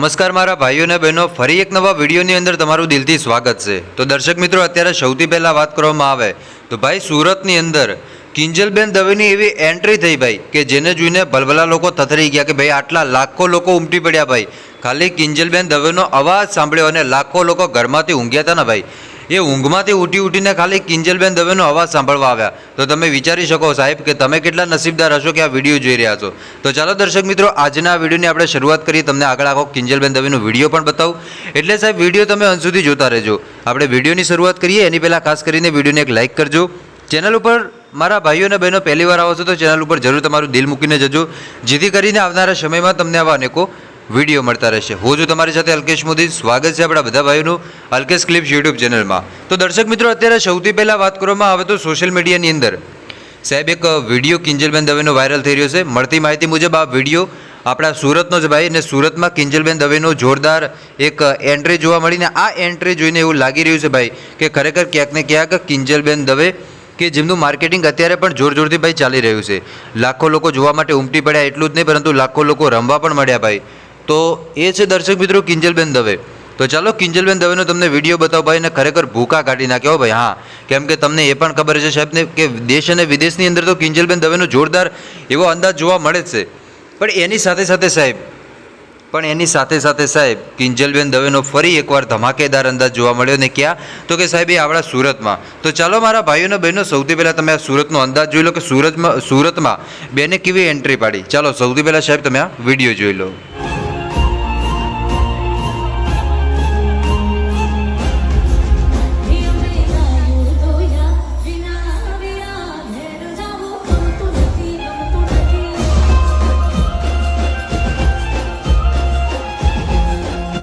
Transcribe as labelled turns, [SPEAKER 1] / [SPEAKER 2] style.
[SPEAKER 1] નમસ્કાર મારા ભાઈઓ અને બહેનો, ફરી એક નવા વિડીયોની અંદર તમારું દિલથી સ્વાગત છે. તો દર્શક મિત્રો, અત્યારે સૌથી પહેલાં વાત કરવામાં આવે તો ભાઈ સુરતની અંદર કિંજલબેન દવેની એવી એન્ટ્રી થઈ ભાઈ કે જેને જોઈને ભલભલા લોકો થથરી ગયા કે ભાઈ આટલા લાખો લોકો ઉમટી પડ્યા ભાઈ. ખાલી કિંજલબેન દવેનો અવાજ સાંભળ્યો અને લાખો લોકો ઘરમાંથી ઊંઘ્યા હતા ને ભાઈ. એ ઊંઘમાંથી ઉઠી ઉઠીને ખાલી કિંજલબેન દવેનો અવાજ સાંભળવા આવ્યા. તો તમે વિચારી શકો સાહેબ કે તમે કેટલા નસીબદાર હશો કે આ વીડિયો જોઈ રહ્યા છો. તો ચાલો દર્શક મિત્રો, આજના વિડીયોની આપણે શરૂઆત કરીએ. તમને આગળ આખો કિંજલબેન દવેનો વીડિયો પણ બતાવું. એટલે સાહેબ, વીડિયો તમે અંત સુધી જોતા રહેજો. આપણે વિડીયોની શરૂઆત કરીએ. એની પહેલાં ખાસ કરીને વિડીયોને એક લાઇક કરજો. ચેનલ ઉપર મારા ભાઈઓ અને બહેનો પહેલી વાર આવો છો તો ચેનલ ઉપર જરૂર તમારું દિલ મૂકીને જજો. જેથી કરીને આવનારા સમયમાં તમને આવા અનેકો વીડિયો મળતા રહેશે. હું છું તમારી સાથે અલ્કેશ મોદી. સ્વાગત છે આપણા બધા ભાઈઓનું અલ્કેશ ક્લિપ્સ યુટ્યુબ ચેનલમાં. તો દર્શક મિત્રો, અત્યારે સૌથી પહેલાં વાત કરવામાં આવે તો સોશિયલ મીડિયાની અંદર. સાહેબ, એક વીડિયો કિંજલબેન દવેનો વાયરલ થઈ રહ્યો છે. મળતી માહિતી મુજબ આ વીડિયો આપણા સુરતનો જ ભાઈ અને સુરતમાં કિંજલબેન દવેનો જોરદાર એક એન્ટ્રી જોવા મળીને આ એન્ટ્રી જોઈને એવું લાગી રહ્યું છે ભાઈ કે ખરેખર ક્યાંક ને ક્યાંક કિંજલબેન દવે કે જેમનું માર્કેટિંગ અત્યારે પણ જોર જોરથી ભાઈ ચાલી રહ્યું છે. લાખો લોકો જોવા માટે ઉમટી પડ્યા એટલું જ નહીં, પરંતુ લાખો લોકો રમવા પણ મળ્યા ભાઈ. તો એ છે દર્શક મિત્રો કિંજલબેન દવે. તો ચાલો કિંજલબેન દવેનો તમને વીડિયો બતાવો ભાઈ અને ખરેખર ભૂકા કાઢી નાખ્યો ભાઈ, હા. કેમ કે તમને એ પણ ખબર છે સાહેબને કે દેશ અને વિદેશની અંદર તો કિંજલબેન દવેનો જોરદાર એવો અંદાજ જોવા મળે જ છે. પણ એની સાથે સાથે સાહેબ, પણ એની સાથે સાથે સાહેબ કિંજલબેન દવેનો ફરી એકવાર ધમાકેદાર અંદાજ જોવા મળ્યો ને ક્યાં? તો કે સાહેબ એ આપણા સુરતમાં. તો ચાલો મારા ભાઈઓને બહેનો, સૌથી પહેલાં તમે આ સુરતનો અંદાજ જોઈ લો કે સુરતમાં સુરતમાં બેને કેવી એન્ટ્રી પાડી? ચાલો સૌથી પહેલાં સાહેબ તમે આ વીડિયો જોઈ લો.